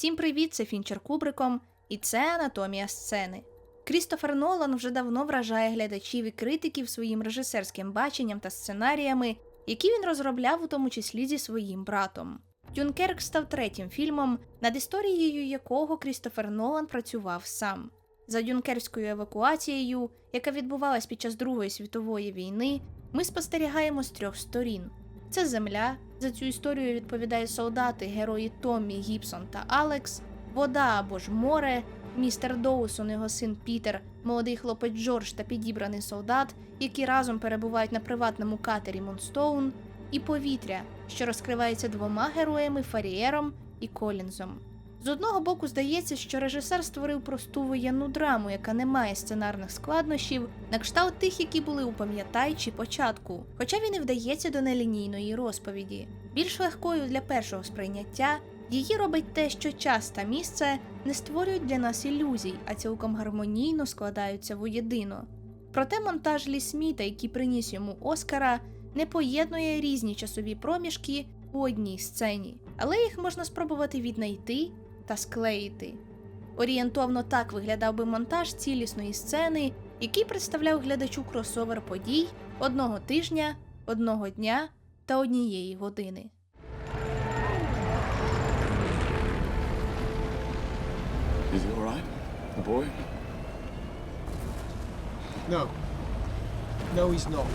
Всім привіт, це Фінчер Кубриком, і це анатомія сцени. Крістофер Нолан вже давно вражає глядачів і критиків своїм режисерським баченням та сценаріями, які він розробляв у тому числі зі своїм братом. Дюнкерк став третім фільмом, над історією якого Крістофер Нолан працював сам. За дюнкерською евакуацією, яка відбувалась під час Другої світової війни, ми спостерігаємо з трьох сторін: це земля. За цю історію відповідають солдати, герої Томмі, Гібсон та Алекс, вода або ж море, містер Доусон, його син Пітер, молодий хлопець Джордж та підібраний солдат, які разом перебувають на приватному катері Монстоун, і повітря, що розкривається двома героями Фарієром і Колінзом. З одного боку здається, що режисер створив просту воєнну драму, яка не має сценарних складнощів, на кшталт тих, які були у «Пам'ятай» чи початку, хоча він і вдається до нелінійної розповіді. Більш легкою для першого сприйняття її робить те, що час та місце не створюють для нас ілюзій, а цілком гармонійно складаються воєдино. Проте монтаж Лі Сміта, який приніс йому Оскара, не поєднує різні часові проміжки у одній сцені, але їх можна спробувати віднайти та склеїти. Орієнтовно так виглядав би монтаж цілісної сцени, який представляв глядачу кросовер подій одного тижня, одного дня та однієї години. Is he all right? The boy? No. No, he's not.